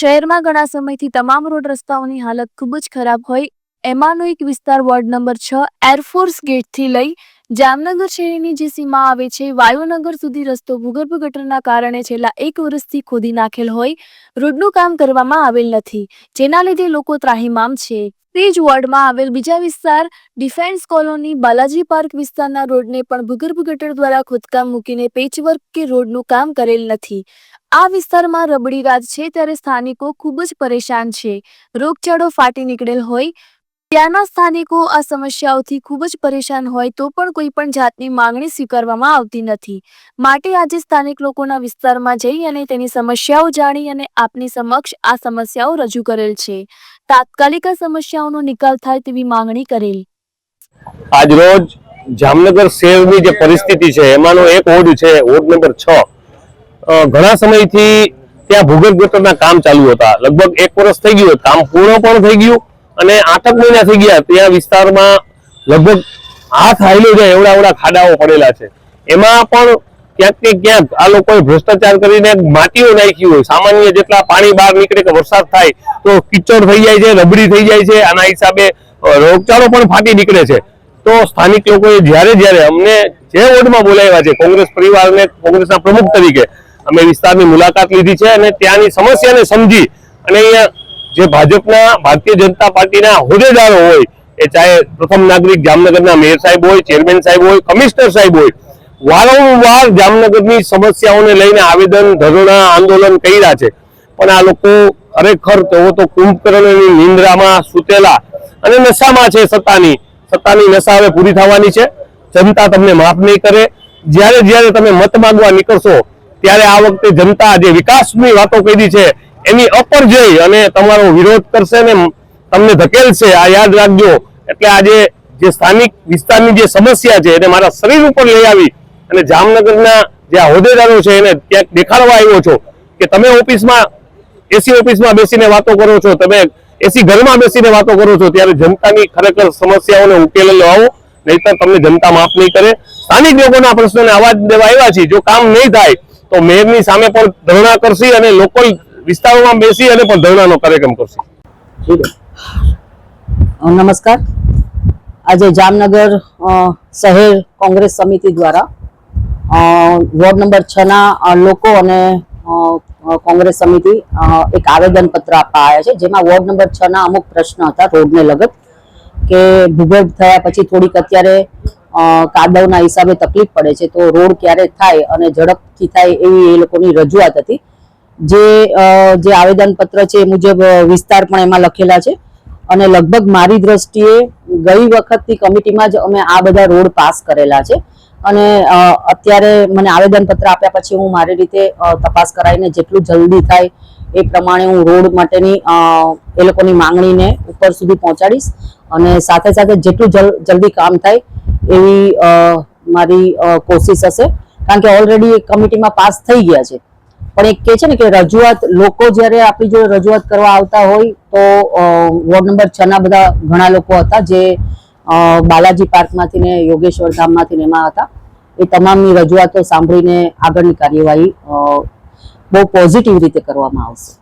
શહેરમાં ઘણા સમયથી તમામ રોડ રસ્તાઓની હાલત ખૂબ જ ખરાબ હોય, એમાંનો એક વિસ્તાર વોર્ડ નંબર છ એરફોર્સ ગેટથી લઈ જામનગર શહેરની જે સીમા આવે છે, વાયુનગર સુધી રસ્તો ભૂગર્ભ ગટરના કારણે છેલ્લા એક વર્ષથી ખોદી નાખેલ હોય, રોડનું કામ કરવામાં આવેલ નથી, જેના લીધે લોકો ત્રાહિમામ છે. તે જ વોર્ડમાં આવેલ બીજા વિસ્તાર ડિફેન્સ કોલોની બાલાજી પાર્ક વિસ્તારના રોડને પણ ભૂગર્ભ ગટર દ્વારા ખોદકામ મૂકીને પેચવર્ક કે રોડનું કામ કરેલ નથી. આ વિસ્તારમાં રબડી રાત છે ત્યારે સ્થાનિકો ખૂબ જ પરેશાન છે. રોગચાળો ફાટી નીકળેલ હોય ત્યાંના સ્થાનિકો આ સમસ્યાઓથી ખૂબ જ પરેશાન હોય તો પણ કોઈ પણ જાતની માંગણી સ્વીકારવામાં આવતી નથી. માટે આજે સ્થાનિક લોકોના વિસ્તારમાં જઈ અને તેની સમસ્યાઓ જાણી અને આપની સમક્ષ આ સમસ્યાઓ રજૂ કરેલ છે. તાત્કાલિક આ સમસ્યાઓનો નિકાલ થાય તેવી માંગણી કરેલ. આજ રોજ જામનગર શહેરની જે પરિસ્થિતિ છે, એમાંનો એક ઓડ છે ઓડ નંબર છ. ઘણા સમયથી ત્યાં ભૂગર્ભ ગટરના કામ ચાલુ હતા. લગભગ એક વર્ષ થઈ ગયું, કામ પૂર્ણ પણ થઈ ગયું. અને આઠક મહિના થઈ ગયા ત્યાં વિસ્તારમાં લગભગ હાથ હાઈલો જાય એવડા એવડા ખાડાઓ પડેલા છે. એમાં પણ ક્યાંક ને ક્યાંક આ લોકોએ ભ્રષ્ટાચાર કરીને માટીઓ નાખી હોય, સામાન્ય જેટલા પાણી બહાર નીકળે કે વરસાદ થાય, તો કિચડ થઈ જાય છે, રબડી થઈ જાય છે, આના હિસાબે રોગચાળો પણ ફાટી નીકળે છે. તો સ્થાનિક લોકોએ જ્યારે જ્યારે અમને જે વોર્ડમાં બોલાવ્યા છે, કોંગ્રેસ પરિવારને, કોંગ્રેસના પ્રમુખ તરીકે, અમે વિસ્તારની મુલાકાત લીધી છે અને ત્યાંની સમસ્યાને સમજી અને અહીંયા જે ભાજપના ભારતીય જનતા પાર્ટીના હોદ્દેદારો હોય, એ ચાહે પ્રથમ નાગરિક જામનગરના મેયર સાહેબ હોય, ચેરમેન સાહેબ હોય, કમિશનર સાહેબ હોય, વારંવાર જામનગરની સમસ્યાઓને લઈને આવેદન, ધરણા, આંદોલન કર્યા છે. પણ આ લોકો ખરેખર તેઓ તો કુંભકર્ણની નિંદ્રામાં સૂતેલા અને નશામાં છે સત્તાની. સત્તાની નશા હવે પૂરી થવાની છે. જનતા તમને માફ નહીં કરે. જ્યારે જ્યારે તમે મત માંગવા નીકળશો, ત્યારે આ વખતે જનતા જે વિકાસની વાતો કરી છે. એની અપર જઈ અને તમારો વિરોધ કરશે ને તમને ધકેલશે આ યાદ રાખજો. એટલે આજે જે સ્થાનિક વિસ્તારની જે સમસ્યા છે, એને મારા શરીર ઉપર લઈ આવી અને જામનગરના જે હોદ્દેદારો છે, એને ક્યાંક દેખાડવા આવ્યો છો કે તમે ઓફિસમાં એસી ઓફિસમાં બેસીને વાતો કરો છો, તમે એસી ઘરમાં બેસીને વાતો કરો છો, ત્યારે જનતાની ખરેખર સમસ્યાઓને ઉકેલ લાવો નહીતર તમને જનતા માફ નહીં કરે. સ્થાનિક લોકોના પ્રશ્નોને અવાજ દેવા આવ્યા છીએ. જો કામ નહીં થાય, તો મેયરની સામે પણ ધરણા કરશે અને લોકલ વિસ્તારોમાં બેસી અને પણ ધરણાનો કાર્યક્રમ કરશે. નમસ્કાર. આજે જામનગર શહેર કોંગ્રેસ સમિતિ દ્વારા વોર્ડ નંબર છ ના લોકો અને કોંગ્રેસ સમિતિ એક આવેદન પત્ર આપવા આવ્યા છે, જેમાં વોર્ડ નંબર છ ના અમુક પ્રશ્ન હતા, રોડને લગત, કે ભૂગર્ભ થયા પછી થોડીક અત્યારે કાદવના હિસાબે તકલીફ પડે છે, તો રોડ ક્યારે થાય અને ઝડપથી થાય એવી એ લોકોની રજૂઆત હતી. જે જે આવેદન પત્ર છે એ મુજબ વિસ્તાર પણ એમાં લખેલા છે. અને લગભગ મારી દ્રષ્ટિએ ગઈ વખતની કમિટીમાં જ અમે આ બધા રોડ પાસ કરેલા છે. અને અત્યારે મને આવેદન પત્ર આપ્યા પછી હું મારી રીતે તપાસ કરાવીને જેટલું જલ્દી થાય એ પ્રમાણે હું રોડ માટેની એ લોકોની માંગણીને ઉપર સુધી પહોંચાડીશ. અને સાથે સાથે જેટલું જલ- જલ્દી કામ થાય એવી મારી કોશિશ હશે. કારણ કે ઓલરેડી કમિટીમાં પાસ થઈ ગયા છે. પણ એક કે છે ને કે રજૂઆત, લોકો જ્યારે આપણી જોડે રજૂઆત કરવા આવતા હોય તો વોર્ડ નંબર છ ના બધા ઘણા લોકો હતા જે બાલાજી પાર્કમાંથી ને યોગેશ્વર ધામમાંથી ને એમાં હતા. એ તમામની રજૂઆતો સાંભળીને આગળની કાર્યવાહી બહુ પોઝિટિવ રીતે કરવામાં આવશે.